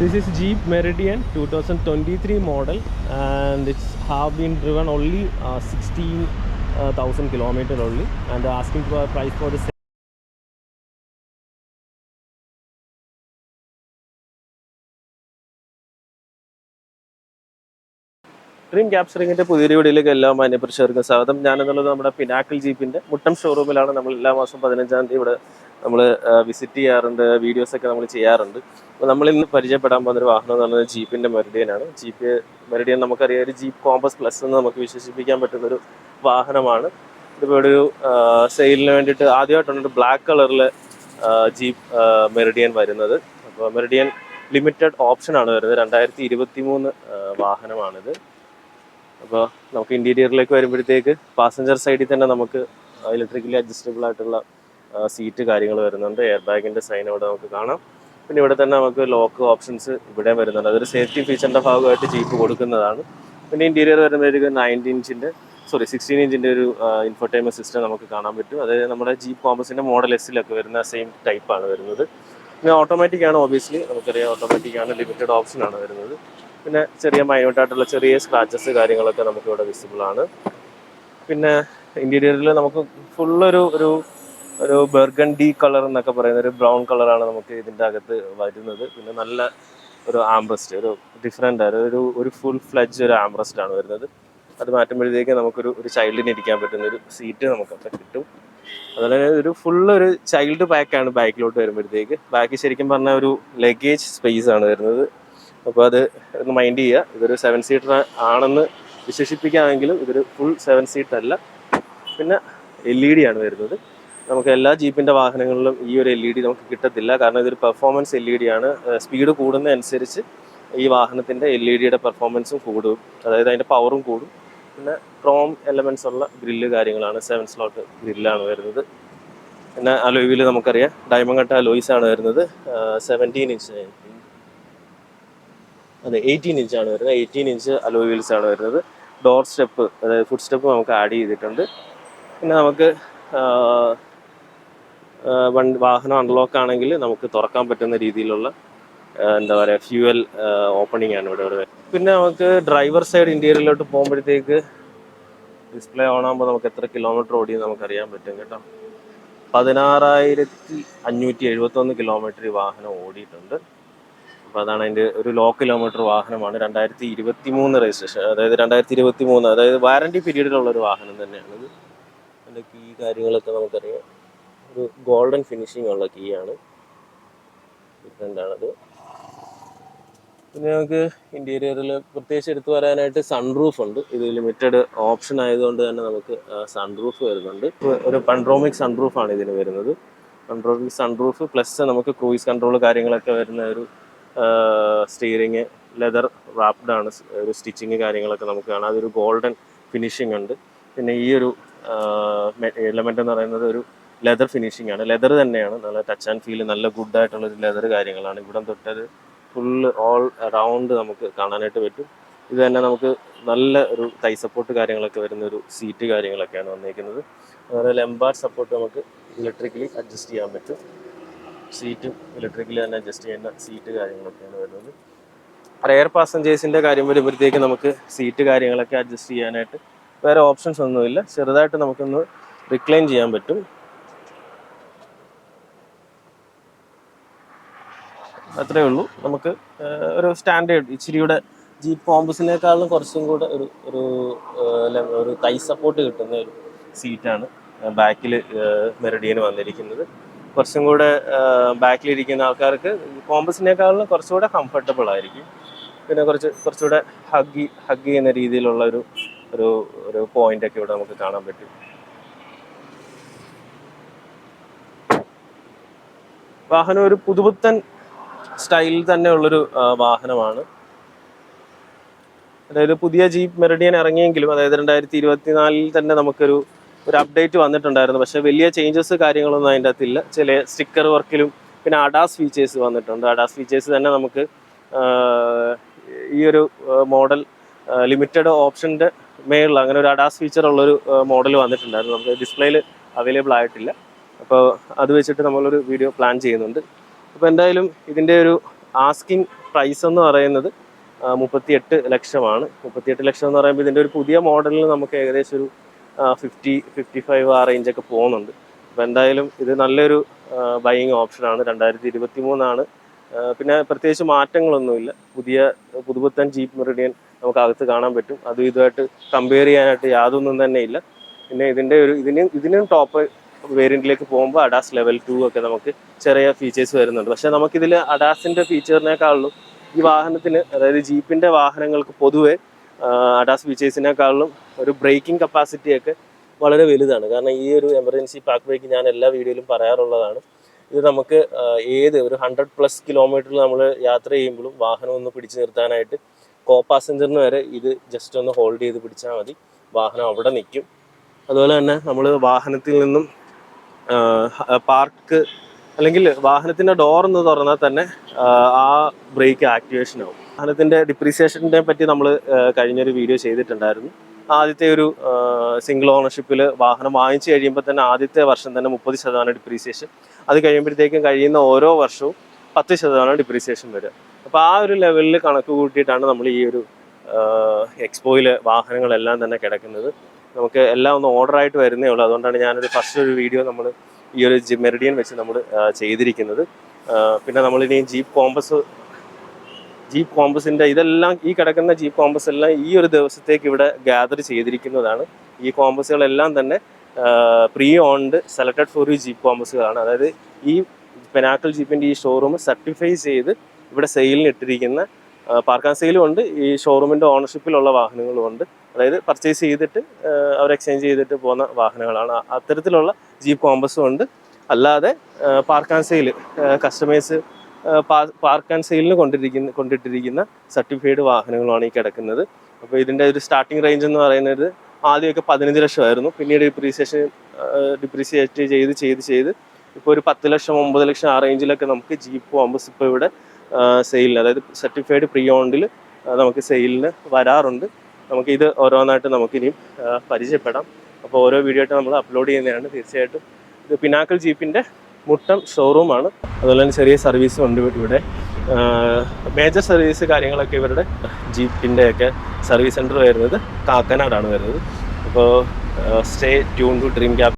This is Jeep Meridian 2023 model and it's have been driven only uh, 16,000 kilometer only and they're asking price for the dream ക്യാപ്ചറിങ്ങിന്റെ പുതിയൊരു വീഡിയോയിലേക്ക് എല്ലാ മാന്യപ്രേക്ഷകർക്കും സ്വാഗതം. ഞാൻ എന്നുള്ളത് നമ്മുടെ പിനാക്കിൾ ജീപ്പിന്റെ മുട്ടം ഷോറൂമിലാണ് നമ്മൾ എല്ലാ മാസം പതിനഞ്ചാം തീയതി ഇവിടെ നമ്മൾ വിസിറ്റ് ചെയ്യാറുണ്ട് വീഡിയോസ് ഒക്കെ നമ്മൾ ചെയ്യാറുണ്ട്. അപ്പോൾ നമ്മൾ ഇന്ന് പരിചയപ്പെടാൻ പോകുന്ന ഒരു വാഹനം എന്ന് പറയുന്നത് ജീപ്പിന്റെ മെറിഡിയൻ ആണ് ജീപ്പ് മെറിഡിയൻ നമുക്കറിയാം ഒരു ജീപ്പ് കോമ്പസ് പ്ലസ് എന്ന് നമുക്ക് വിശേഷിപ്പിക്കാൻ പറ്റുന്ന ഒരു വാഹനമാണ്. ഇതിപ്പോൾ ഒരു സെയിലിന് വേണ്ടിയിട്ട് ആദ്യമായിട്ടാണ് ഒരു ബ്ലാക്ക് കളറിലെ ജീപ്പ് മെറിഡിയൻ വരുന്നത്. അപ്പോൾ മെറിഡിയൻ ലിമിറ്റഡ് ഓപ്ഷനാണ് വരുന്നത്. രണ്ടായിരത്തി ഇരുപത്തി മൂന്ന് വാഹനമാണിത്. അപ്പോൾ നമുക്ക് ഇന്റീരിയറിലേക്ക് വരുമ്പോഴത്തേക്ക് പാസഞ്ചർ സൈഡിൽ തന്നെ നമുക്ക് ഇലക്ട്രിക്കലി അഡ്ജസ്റ്റബിൾ ആയിട്ടുള്ള സീറ്റ് കാര്യങ്ങൾ വരുന്നുണ്ട്. എയർ ബാഗിന്റെ സൈൻ അവിടെ നമുക്ക് കാണാം. പിന്നെ ഇവിടെ തന്നെ നമുക്ക് ലോക്ക് ഓപ്ഷൻസ് ഇവിടെ വരുന്നുണ്ട്. അതൊരു സേഫ്റ്റി ഫീച്ചറിന്റെ ഭാഗമായിട്ട് ജീപ്പ് കൊടുക്കുന്നതാണ്. പിന്നെ ഇന്റീരിയർ വരുമ്പോഴത്തേക്ക് നയന്റീൻ ഇഞ്ചിന്റെ സോറി സിക്സ്റ്റീൻ ഇഞ്ചിന്റെ ഒരു ഇൻഫർടൈൻമെന്റ് സിസ്റ്റം നമുക്ക് കാണാൻ പറ്റും. അതായത് നമ്മുടെ ജീപ്പ് കോമ്പസിന്റെ മോഡൽ എസ്സിലൊക്കെ വരുന്ന സെയിം ടൈപ്പാണ് വരുന്നത്. പിന്നെ ഓട്ടോമാറ്റിക് ആണ് ഓബിയസ്ലി നമുക്കറിയാം ഓട്ടോമാറ്റിക് ആണ് ലിമിറ്റഡ് ഓപ്ഷൻ ആണ് വരുന്നത്. പിന്നെ ചെറിയ മൈനോട്ടായിട്ടുള്ള ചെറിയ സ്ക്രാച്ചസ് കാര്യങ്ങളൊക്കെ നമുക്ക് ഇവിടെ വിസിബിൾ ആണ്. പിന്നെ ഇന്റീരിയറിൽ നമുക്ക് ഫുള്ളൊരു ഒരു ഒരു ബെർഗൻഡി കളർ എന്നൊക്കെ പറയുന്ന ഒരു ബ്രൗൺ കളറാണ് നമുക്ക് ഇതിന്റെ അകത്ത് വരുന്നത്. പിന്നെ നല്ല ഒരു ആംബ്രസ്റ്റ് ഒരു ഡിഫറെന്റ് ആണ് ഒരു ഒരു ഫുൾ ഫ്ലജ് ഒരു ആംബ്രസ്റ്റ് ആണ് വരുന്നത്. അത് മാറ്റുമ്പോഴത്തേക്ക് നമുക്കൊരു ഒരു ചൈൽഡിന് ഇരിക്കാൻ പറ്റുന്ന ഒരു സീറ്റ് നമുക്കവിടെ കിട്ടും. അതുപോലെ തന്നെ ഒരു ഫുൾ ഒരു ചൈൽഡ് പാക്കാണ് ബാക്കിലോട്ട് വരുമ്പോഴത്തേക്ക്. ബാക്കി ശരിക്കും പറഞ്ഞാൽ ഒരു ലഗേജ് സ്പേസ് ആണ് വരുന്നത്. അപ്പോൾ അത് ഒന്ന് മൈൻഡ് ചെയ്യുക. ഇതൊരു സെവൻ സീറ്റർ ആണെന്ന് വിശേഷിപ്പിക്കാമെങ്കിലും ഇതൊരു ഫുൾ സെവൻ സീറ്റ് അല്ല. പിന്നെ എൽ ഇ ഡി ആണ് വരുന്നത്. നമുക്ക് എല്ലാ ജീപ്പിന്റെ വാഹനങ്ങളിലും ഈ ഒരു എൽ ഇ ഡി നമുക്ക് കിട്ടത്തില്ല. കാരണം ഇതൊരു പെർഫോമൻസ് എൽ ഇ ഡി ആണ്. സ്പീഡ് കൂടുന്നതനുസരിച്ച് ഈ വാഹനത്തിന്റെ എൽ ഇ ഡിയുടെ പെർഫോമൻസും കൂടും. അതായത് അതിന്റെ പവറും കൂടും. പിന്നെ ക്രോം എലമെൻസ് ഉള്ള ഗ്രില്ല് കാര്യങ്ങളാണ്. സെവൻ സ്ലോട്ട് ഗ്രില്ലാണ് വരുന്നത്. പിന്നെ അലോയിൽ നമുക്കറിയാം. ഡയമണ്ട് കട്ട അലോയ്സ് ആണ് വരുന്നത്. സെവന്റീൻ ഇഞ്ച് അതെ എയ്റ്റീൻ ഇഞ്ച് ആണ് വരുന്നത്. എയ്റ്റീൻ ഇഞ്ച് അലോ വീൽസ് ആണ് വരുന്നത്. ഡോർ സ്റ്റെപ്പ് അതായത് ഫുഡ് സ്റ്റെപ്പ് നമുക്ക് ആഡ് ചെയ്തിട്ടുണ്ട്. പിന്നെ നമുക്ക് വണ്ടി വാഹനം അൺലോക്ക് ആണെങ്കിൽ നമുക്ക് തുറക്കാൻ പറ്റുന്ന രീതിയിലുള്ള എന്താ പറയുക ഫ്യൂവൽ ഓപ്പണിംഗ് ആണ് ഇവിടെ ഇവിടെ പിന്നെ നമുക്ക് ഡ്രൈവർ സൈഡ് ഇന്റീരിയറിലോട്ട് പോകുമ്പോഴത്തേക്ക് ഡിസ്പ്ലേ ഓൺ ആകുമ്പോൾ നമുക്ക് എത്ര കിലോമീറ്റർ ഓടി നമുക്ക് അറിയാൻ പറ്റും കേട്ടോ. പതിനാറായിരത്തി അഞ്ഞൂറ്റി എഴുപത്തൊന്ന് കിലോമീറ്റർ വാഹനം ഓടിയിട്ടുണ്ട്. അപ്പോൾ അതാണ് അതിന്റെ ഒരു ലോ കിലോമീറ്റർ വാഹനമാണ്. രണ്ടായിരത്തി ഇരുപത്തി മൂന്ന് രജിസ്ട്രേഷൻ അതായത് രണ്ടായിരത്തി ഇരുപത്തി മൂന്ന് അതായത് വാറണ്ടി പീരീഡിലുള്ള ഒരു വാഹനം തന്നെയാണിത് അതിന്റെ കീ കാര്യങ്ങളൊക്കെ നമുക്കറിയാം. ഒരു ഗോൾഡൻ ഫിനിഷിംഗ് ഉള്ള കീ ആണ്. ഡിഫറെന്റാണത് പിന്നെ നമുക്ക് ഇന്റീരിയറിൽ പ്രത്യേകിച്ച് എടുത്തു വരാനായിട്ട് സൺറൂഫ് ഉണ്ട്. ഇത് ലിമിറ്റഡ് ഓപ്ഷൻ ആയതുകൊണ്ട് തന്നെ നമുക്ക് സൺറൂഫ് വരുന്നുണ്ട്. ഒരു പൺഡ്രോമിക് സൺറൂഫ് ആണ് ഇതിന് വരുന്നത്. പൺട്രോമിക് സൺറൂഫ് പ്ലസ് നമുക്ക് ക്രൂയിസ് കൺട്രോൾ കാര്യങ്ങളൊക്കെ വരുന്ന ഒരു സ്റ്റിയറിങ് ലെതർ റാപ്ഡ് ആണ് ഒരു സ്റ്റിച്ചിങ് കാര്യങ്ങളൊക്കെ നമുക്ക് കാണാം. അതൊരു ഗോൾഡൻ ഫിനിഷിംഗ് ഉണ്ട്. പിന്നെ ഈ ഒരു എലമെന്റ് എന്ന് പറയുന്നത് ഒരു ലെതർ ഫിനിഷിംഗ് ആണ്. ലെതർ തന്നെയാണ്. നല്ല ടച്ച് ആൻഡ് ഫീൽ നല്ല ഗുഡ് ആയിട്ടുള്ള ഒരു ലെതർ കാര്യങ്ങളാണ്. ഇവിടം തൊട്ടത് ഫുള്ള് ഓൾ അറൗണ്ട് നമുക്ക് കാണാനായിട്ട് പറ്റും. ഇത് തന്നെ നമുക്ക് നല്ല ഒരു തൈ സപ്പോർട്ട് കാര്യങ്ങളൊക്കെ വരുന്ന ഒരു സീറ്റ് കാര്യങ്ങളൊക്കെയാണ് വന്നിരിക്കുന്നത് അതുപോലെ ലെമ്പാർ സപ്പോർട്ട് നമുക്ക് ഇലക്ട്രിക്കലി അഡ്ജസ്റ്റ് ചെയ്യാൻ പറ്റും. സീറ്റും ഇലക്ട്രിക്കലി തന്നെ അഡ്ജസ്റ്റ് ചെയ്യുന്ന സീറ്റ് കാര്യങ്ങളൊക്കെയാണ് വരുന്നത്. റെയർ പാസഞ്ചേഴ്സിന്റെ കാര്യം വരുമ്പോഴത്തേക്ക് നമുക്ക് സീറ്റ് കാര്യങ്ങളൊക്കെ അഡ്ജസ്റ്റ് ചെയ്യാനായിട്ട് വേറെ ഓപ്ഷൻസ് ഒന്നുമില്ല. ചെറുതായിട്ട് നമുക്കൊന്ന് റിക്ലൈൻ ചെയ്യാൻ പറ്റും. അത്രേ ഉള്ളൂ. നമുക്ക് ഒരു സ്റ്റാൻഡേർഡ് ഇച്ചിരിയുടെ ജീപ്പ് കോമ്പസിനേക്കാളും കുറച്ചും കൂടെ ഒരു ഒരു ഒരു തൈ സപ്പോർട്ട് കിട്ടുന്ന ഒരു സീറ്റാണ് ബാക്കിൽ മെറിഡിയന് വന്നിരിക്കുന്നത്. കുറച്ചും കൂടെ ബാക്കിലിരിക്കുന്ന ആൾക്കാർക്ക് കോമ്പസിനേക്കാളും കുറച്ചുകൂടെ കംഫർട്ടബിൾ ആയിരിക്കും. പിന്നെ കുറച്ച് കുറച്ചുകൂടെ ഹഗ്ഗി ഹഗ് ചെയ്യുന്ന രീതിയിലുള്ള ഒരു ഒരു ഒരു പോയിന്റ് ഒക്കെ ഇവിടെ നമുക്ക് കാണാൻ പറ്റും. വാഹനം ഒരു പുതുപുത്തൻ സ്റ്റൈലിൽ തന്നെ ഉള്ളൊരു വാഹനമാണ്. അതായത് പുതിയ ജീപ്പ് മെറിഡിയൻ ഇറങ്ങിയെങ്കിലും അതായത് രണ്ടായിരത്തി ഇരുപത്തിനാലിൽ തന്നെ നമുക്കൊരു ഒരു അപ്ഡേറ്റ് വന്നിട്ടുണ്ടായിരുന്നു. പക്ഷെ വലിയ ചേഞ്ചസ് കാര്യങ്ങളൊന്നും അതിന്റെ അകത്തില്ല. ചില സ്റ്റിക്കർ വർക്കിലും പിന്നെ അഡാസ് ഫീച്ചേഴ്സ് വന്നിട്ടുണ്ട്. അഡാസ് ഫീച്ചേഴ്സ് തന്നെ നമുക്ക് ഈ ഒരു മോഡൽ ലിമിറ്റഡ് ഓപ്ഷന്റെ മേളിൽ അങ്ങനെ ഒരു അഡാസ് ഫീച്ചർ ഉള്ളൊരു മോഡൽ വന്നിട്ടുണ്ടായിരുന്നു. നമുക്ക് ഡിസ്പ്ലേയിൽ അവൈലബിൾ ആയിട്ടില്ല. അപ്പോൾ അത് വെച്ചിട്ട് നമ്മളൊരു വീഡിയോ പ്ലാൻ ചെയ്യുന്നുണ്ട്. അപ്പോൾ എന്തായാലും ഇതിന്റെ ഒരു ആസ്കിങ് പ്രൈസ് എന്ന് പറയുന്നത് മുപ്പത്തിയെട്ട് ലക്ഷമാണ്. മുപ്പത്തിയെട്ട് ലക്ഷം എന്ന് പറയുമ്പോൾ ഇതിന്റെ ഒരു പുതിയ മോഡലിൽ നമുക്ക് ഏകദേശം ഒരു ഫിഫ്റ്റി ഫിഫ്റ്റി ഫൈവ് ആ റേഞ്ചൊക്കെ പോകുന്നുണ്ട്. അപ്പോൾ എന്തായാലും ഇത് നല്ലൊരു ബൈയിങ് ഓപ്ഷനാണ് രണ്ടായിരത്തി ഇരുപത്തി മൂന്നാണ് പിന്നെ പ്രത്യേകിച്ച് മാറ്റങ്ങളൊന്നുമില്ല. പുതിയ പുതുപുത്തൻ ജീപ്പ് മെറിഡിയൻ നമുക്ക് അകത്ത് കാണാൻ പറ്റും. അതും ഇതുമായിട്ട് കമ്പയർ ചെയ്യാനായിട്ട് യാതൊന്നും തന്നെ ഇല്ല. പിന്നെ ഇതിന്റെ ഒരു ഇതിനും ഇതിനും ടോപ്പ് വേരിയന്റിലേക്ക് പോകുമ്പോൾ അഡാസ് ലെവൽ ടു ഒക്കെ നമുക്ക് ചെറിയ ഫീച്ചേഴ്സ് വരുന്നുണ്ട്. പക്ഷേ നമുക്കിതിൽ അഡാസിന്റെ ഫീച്ചറിനേക്കാളും ഈ വാഹനത്തിന് അതായത് ജീപ്പിന്റെ വാഹനങ്ങൾക്ക് പൊതുവെ അഡാസ് ഫീച്ചേഴ്സിനേക്കാളും ഒരു ബ്രേക്കിംഗ് കപ്പാസിറ്റിയൊക്കെ വളരെ വലുതാണ്. കാരണം ഈ ഒരു എമർജൻസി പാക്ക് ബ്രേക്ക് ഞാൻ എല്ലാ വീഡിയോയിലും പറയാറുള്ളതാണ്. ഇത് നമുക്ക് ഏത് ഒരു ഹൺഡ്രഡ് പ്ലസ് കിലോമീറ്ററിൽ നമ്മൾ യാത്ര ചെയ്യുമ്പോഴും വാഹനം ഒന്ന് പിടിച്ചു നിർത്താനായിട്ട് കോ പാസഞ്ചറിന് വരെ ഇത് ജസ്റ്റ് ഒന്ന് ഹോൾഡ് ചെയ്ത് പിടിച്ചാൽ മതി. വാഹനം അവിടെ നിൽക്കും. അതുപോലെ തന്നെ നമ്മൾ വാഹനത്തിൽ നിന്നും പാർക്ക് അല്ലെങ്കിൽ വാഹനത്തിന്റെ ഡോർ ഒന്ന് തുറന്നാൽ തന്നെ ആ ബ്രേക്ക് ആക്ടിവേഷൻ ആവും. വാഹനത്തിന്റെ ഡിപ്രീസിയേഷനെ പറ്റി നമ്മൾ കഴിഞ്ഞൊരു വീഡിയോ ചെയ്തിട്ടുണ്ടായിരുന്നു. ആദ്യത്തെ ഒരു സിംഗിൾ ഓണർഷിപ്പിൽ വാഹനം വാങ്ങിച്ചു കഴിയുമ്പോൾ തന്നെ ആദ്യത്തെ വർഷം തന്നെ മുപ്പത് ശതമാനം ഡിപ്രീസിയേഷൻ അത് കഴിയുമ്പോഴത്തേക്കും കഴിയുന്ന ഓരോ വർഷവും പത്ത് ശതമാനം ഡിപ്രീസിയേഷൻ വരിക. അപ്പോൾ ആ ഒരു ലെവലിൽ കണക്ക് കൂട്ടിയിട്ടാണ് നമ്മൾ ഈ ഒരു എക്സ്പോയിൽ വാഹനങ്ങളെല്ലാം തന്നെ കിടക്കുന്നത്. നമുക്ക് എല്ലാം ഒന്ന് ഓർഡറായിട്ട് വരുന്നേ ഉള്ളൂ. അതുകൊണ്ടാണ് ഞാനൊരു ഫസ്റ്റ് ഒരു വീഡിയോ നമ്മൾ ഈ ഒരു മെറിഡിയൻ വെച്ച് നമ്മൾ ചെയ്തിരിക്കുന്നത്. പിന്നെ നമ്മളിനി ജീപ്പ് കോമ്പസ് ജീപ്പ് കോമ്പസിന്റെ ഇതെല്ലാം ഈ കിടക്കുന്ന ജീപ്പ് കോമ്പസ് എല്ലാം ഈ ഒരു ദിവസത്തേക്ക് ഇവിടെ ഗ്യാദർ ചെയ്തിരിക്കുന്നതാണ്. ഈ കോമ്പസുകളെല്ലാം തന്നെ pre owned selected for you Jeep കോമ്പസുകളാണ്. അതായത് ഈ പെനാക്കൽ ജീപ്പിന്റെ ഈ ഷോറൂം സർട്ടിഫൈ ചെയ്ത് ഇവിടെ സെയിലിന് ഇട്ടിരിക്കുന്ന പാർക്കാൻ സെയിലും ഉണ്ട്. ഈ ഷോറൂമിന്റെ ഓണർഷിപ്പിലുള്ള വാഹനങ്ങളും ഉണ്ട്. അതായത് പർച്ചേസ് ചെയ്തിട്ട് അവർ എക്സ്ചേഞ്ച് ചെയ്തിട്ട് പോകുന്ന വാഹനങ്ങളാണ്. അത്തരത്തിലുള്ള ജീപ്പ് കോമ്പസും ഉണ്ട്. അല്ലാതെ park and sale customers park and സെയിലിന് കൊണ്ടിരിക്കുന്ന കൊണ്ടിട്ടിരിക്കുന്ന സർട്ടിഫൈഡ് വാഹനങ്ങളാണ് ഈ കിടക്കുന്നത്. അപ്പോൾ ഇതിന്റെ ഒരു സ്റ്റാർട്ടിംഗ് റേഞ്ച് എന്ന് പറയുന്നത് ആദ്യമൊക്കെ പതിനഞ്ച് ലക്ഷമായിരുന്നു. പിന്നീട് ഡിപ്രീസിയേഷൻ ഡിപ്രീസിയേറ്റ് ചെയ്ത് ചെയ്ത് ചെയ്ത് ഇപ്പോൾ ഒരു പത്ത് ലക്ഷം ഒമ്പത് ലക്ഷം ആ റേഞ്ചിലൊക്കെ നമുക്ക് ജീപ്പ് ആകുമ്പോൾ ഇപ്പോൾ ഇവിടെ സെയിലിന് അതായത് സർട്ടിഫൈഡ് പ്രീ ഓണ്ടിൽ നമുക്ക് സെയിലിന് വരാറുണ്ട്. നമുക്ക് ഇത് ഓരോന്നായിട്ട് നമുക്കിനിയും പരിചയപ്പെടാം. അപ്പോൾ ഓരോ വീഡിയോ ആയിട്ട് നമ്മൾ അപ്ലോഡ് ചെയ്യുന്നതാണ് തീർച്ചയായിട്ടും. ഇത് പിനാക്കൽ ജീപ്പിന്റെ മുട്ടം ഷോറൂമാണ് അതുപോലെ തന്നെ ചെറിയ സർവീസും ഉണ്ട് ഇവിടെ. മേജർ സർവീസ് കാര്യങ്ങളൊക്കെ ഇവരുടെ ജീപ്പിന്റെ ഒക്കെ സർവീസ് സെന്റർ വരുന്നത് കാക്കനാടാണ് വരുന്നത്. അപ്പോൾ stay tune to dream cab